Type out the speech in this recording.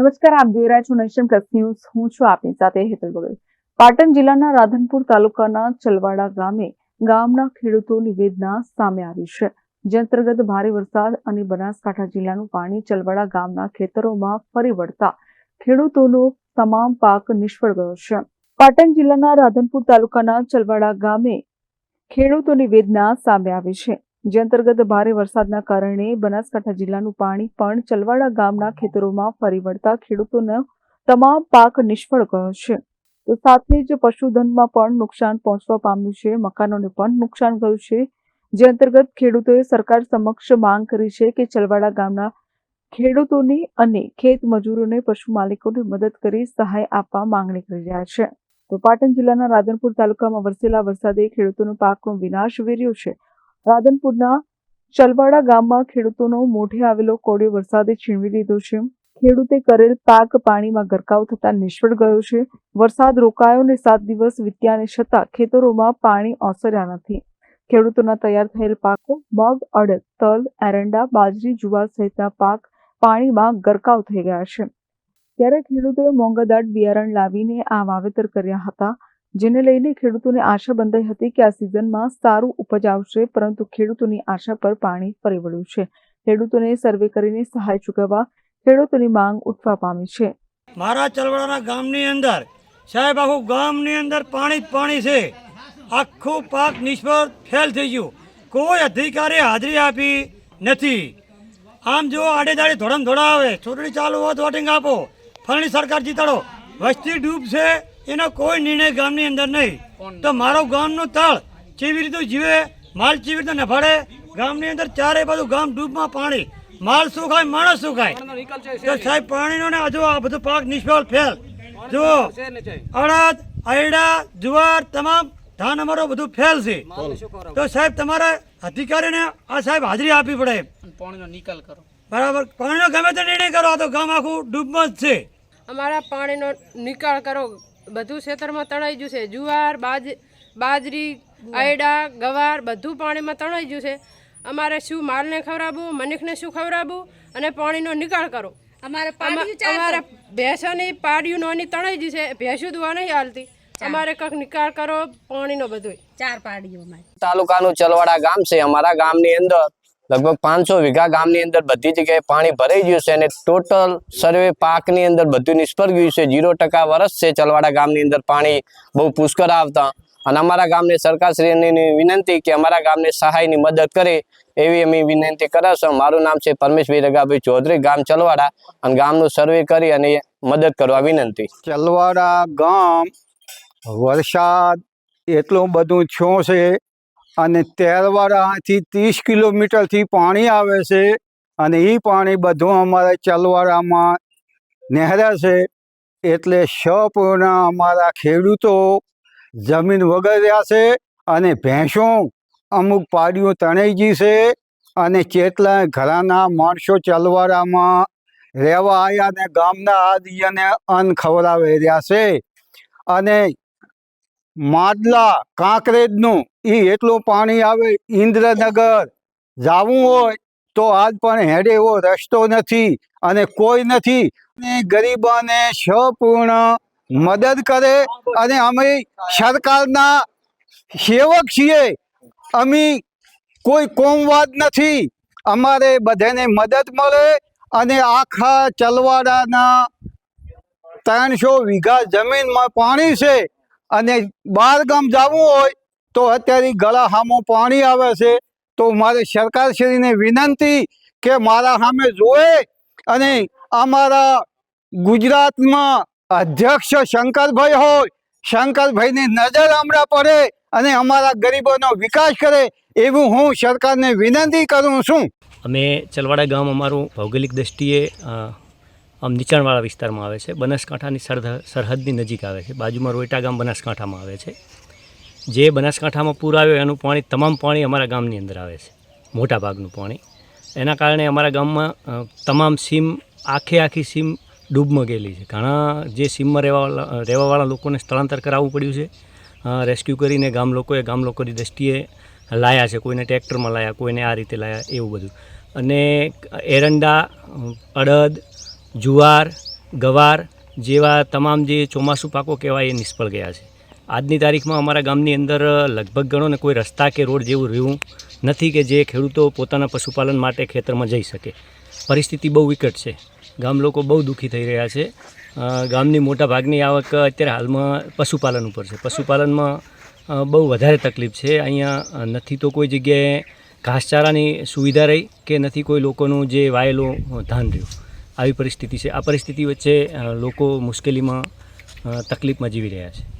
નમસ્કાર, આપ જોઈ રહ્યા છો નેશન પ્લસ ન્યૂઝ. હું છું આપની સાથે હેતલ વગર પાટણ જિલ્લાના રાધનપુર તાલુકાના ચલવાડા ગામે ગામના ખેડૂતોની વેદના સામે આવી છે. જે અંતર્ગત ભારે વરસાદ અને બનાસકાંઠા જિલ્લાનું પાણી ચલવાડા ગામના ખેતરોમાં ફરી વળતા ખેડૂતોનો તમામ પાક નિષ્ફળ ગયો છે. પાટણ જિલ્લાના રાધનપુર તાલુકાના ચલવાડા ગામે ખેડૂતોની વેદના સામે આવી છે. જે અંતર્ગત ભારે વરસાદના કારણે બનાસકાંઠા જિલ્લાનું પાણી પણ ચલવાડા ગામના ખેતરોમાં ફરી વળતા ખેડૂતોનો તમામ પાક નિષ્ફળ ગયો છે. તો સાથે જ પશુધનમાં પણ નુકસાન પહોંચવા પામ્યું છે. મકાનોને પણ નુકસાન ગયું છે. જે અંતર્ગત ખેડૂતોએ સરકાર સમક્ષ માંગ કરી છે કે ચલવાડા ગામના ખેડૂતોની અને ખેત મજૂરોને પશુ માલિકોને મદદ કરી સહાય આપવા માંગણી કરી રહ્યા છે. તો પાટણ જિલ્લાના રાધનપુર તાલુકામાં વરસેલા વરસાદે ખેડૂતોનો પાકનો વિનાશ વેર્યો છે. રાધનપુરના ચલવાડા ગામમાં ખેડૂતોનો મોઢે આવેલો કોડિયો વરસાદે છીનવી લીધો છે. ખેડૂતે કરેલ પાક પાણીમાં ગરકાવ થતાં નિષ્ફળ ગયો છે. વરસાદ રોકાયો ને સાત દિવસ વીત્યાને છતાં ખેતરોમાં પાણી ઓસર્યા નથી. ખેડૂતોના તૈયાર થયેલ પાકો મગ અડદ, તલ, એરંડા, બાજરી, જુવાર સહિતના પાક પાણીમાં ગરકાવ થઈ ગયા છે. ત્યારે ખેડૂતોએ મોંઘાદાટ બિયારણ લાવીને આ વાવેતર કર્યા હતા. જેને લઈને ખેડૂતોને આશા બંધાઈ હતી કે આ સિઝનમાં સારું ઉપજ આવશે, પરંતુ ખેડૂતોની આશા પર પાણી ફરી વળ્યું છે. ખેડૂતોને સર્વે કરીને સહાય ચૂકવવા ખેડૂતોની માંગ ઉઠવા પામી છે. મારા ચલવડાના ગામની અંદર, સાહેબ, આખું ગામની અંદર પાણી જ પાણી છે. આખું પાક નિષ્ફળ, ફેલ થઈ ગયું. કોઈ અધિકારી હાજરી આપી નથી. આમ જો આડે દાડે ધોળમ ધોળા આવે. ચૂંટણી ચાલુ હોય તો વોટિંગ આપો. ફરણી સરકાર જીતાડો. વસ્તી ડૂબ છે. એનો કોઈ નિર્ણય ગામની અંદર નહીં. તો મારો ગામનું તળ કેવી રીતે જીવે? માલ કેવી રીતે નફાડે ગામની અંદર ચારે બાજુ ગામ ડૂબમાં પાણી. માલ શું ખાય માણસ શું ખાય તો સાહેબ પાણીનો ને હજુ આ બધું પાક નિષ્ફળ ફેલ. જો અડદ આયડા જુવાર તમામ ધાન અમારો બધું ફેલ છે. તો સાહેબ તમારે અધિકારીને આ સાહેબ હાજરી આપવી પડે. પાણીનો નિકાલ કરો. બરાબર. પાણીનો ગમે તે નિર્ણય કરો આ તો ગામ આખું ડૂબમાં જ છે. અમારા પાણીનો નિકાલ કરો. બધું ખેતરમાં તણાઈ ગયું છે. જુવાર બાજ બાજરી આયડા ગવાર બધું પાણીમાં તણાઈ ગયું છે. અમારે શું માલને ખવડાવવું મનિકને શું ખવડાવવું અને પાણીનો નિકાળ કરો અમારે અમારે ભેંસોની પાડીયું નોની તણાઈ ગઈ છે. ભેંસું દુવા નહીં હાલતી. અમારે કંઈક નિકાળ કરો પાણીનો બધું ચાર પાડીઓ અમારે. તાલુકાનું ચલવાડા ગામ છે. અમારા ગામની અંદર લગભગ પાંચસો વીઘા ગામની અંદર બધી જગ્યાએ પાણી ભરાઈ ગયું છે અને ટોટલ સર્વે પાકની અંદર બધું નિષ્ફળ ગયું છે. જીરો ટકા વરસ છે ચલવાડા ગામની અંદર પાણી બહુ પુષ્કળ આવતા. અને અમારા ગામને સરકારશ્રીની વિનંતી કે અમારા ગામને સહાયની મદદ કરે એવી અમે વિનંતી કરાવશો. મારું નામ છે પરમેશભાઈ રગાભાઈ ચૌધરી, ગામ ચલવાડા. અને ગામનું સર્વે કરી અને મદદ કરવા વિનંતી. ચલવાડા ગામ વરસાદ એટલું બધું થયો છે અને તેરવાડાથી ત્રીસ કિલોમીટરથી પાણી આવે છે અને એ પાણી બધું અમારે ચલવાડામાં નહેરે છે. એટલે સંપૂર્ણ અમારા ખેડૂતો જમીન વગર રહ્યા છે અને ભેંસો અમુક પાડીઓ તણાઈ છે અને ચેટલા ઘરાના માણસો ચલવાડામાં રહેવા આવ્યા ને ગામના આદિને અન્ન ખવડાવી રહ્યા છે. અને માદલા કાંકરેજનું એ એટલું પાણી આવે, ઇન્દ્રનગર જવું હોય તો આજ પણ હેડે એવો રસ્તો નથી અને કોઈ નથી. ગરીબોને સંપૂર્ણ મદદ કરે અને અમે સરકારના સેવક છીએ. અમે કોઈ કોમવાદ નથી. અમારે બધાને મદદ મળે અને આખા ચલવાડાના ત્રણસો વીઘા જમીનમાં પાણી છે અને બહાર ગામ જવું હોય તો અત્યારે ગળા સામો પાણી આવે છે, તો મારે સરકારશ્રીને વિનંતી કે મારા સામે જોવે અને અમારા ગુજરાતમાં અધ્યક્ષ શંકરભાઈ હોય, શંકરભાઈની નજર હમણાં પડે અને અમારા ગરીબોનો વિકાસ કરે એવું હું સરકારને વિનંતી કરું છું. અમે ચલવાડા ગામ અમારું ભૌગોલિક દ્રષ્ટિએ આમ નીચાણવાળા વિસ્તારમાં આવે છે. બનાસકાંઠાની સરહદ સરહદની નજીક આવે છે. બાજુમાં રોયટા ગામ બનાસકાંઠામાં આવે છે. જે બનાસકાંઠામાં પૂર આવ્યો એનું પાણી તમામ પાણી અમારા ગામની અંદર આવે છે મોટા ભાગનું પાણી. એના કારણે અમારા ગામમાં તમામ સીમ, આખે આખી સીમ ડૂબમાં ગયેલી છે. ઘણા જે સીમમાં રહેવાવાળા રહેવાવાળા લોકોને સ્થળાંતર કરાવવું પડ્યું છે. રેસ્ક્યુ કરીને ગામ લોકોએ ગામ લોકોની દ્રષ્ટિએ લાયા છે, કોઈને ટ્રેક્ટરમાં લાયા, કોઈને આ રીતે લાયા, એવું બધું. અને એરંડા, અડદ, જુવાર, ગવાર જેવા તમામ જે ચોમાસું પાકો કહેવાય એ નિષ્ફળ ગયા છે. આજની તારીખમાં અમારા ગામની અંદર લગભગ ગણો ને કોઈ રસ્તા કે રોડ જેવું રહ્યું નથી કે જે ખેડૂતો પોતાના પશુપાલન માટે ખેતરમાં જઈ શકે. પરિસ્થિતિ બહુ વિકટ છે. ગામ લોકો બહુ દુઃખી થઈ રહ્યા છે. ગામની મોટા ભાગની આવક અત્યારે હાલમાં પશુપાલન ઉપર છે. પશુપાલનમાં બહુ વધારે તકલીફ છે. અહીંયા નથી તો કોઈ જગ્યાએ ઘાસચારાની સુવિધા રહી કે નથી કોઈ લોકોનું જે વાયેલું ધાન રહ્યું. આવી પરિસ્થિતિ છે. આ પરિસ્થિતિ વચ્ચે લોકો મુશ્કેલીમાં તકલીફમાં જીવી રહ્યા છે.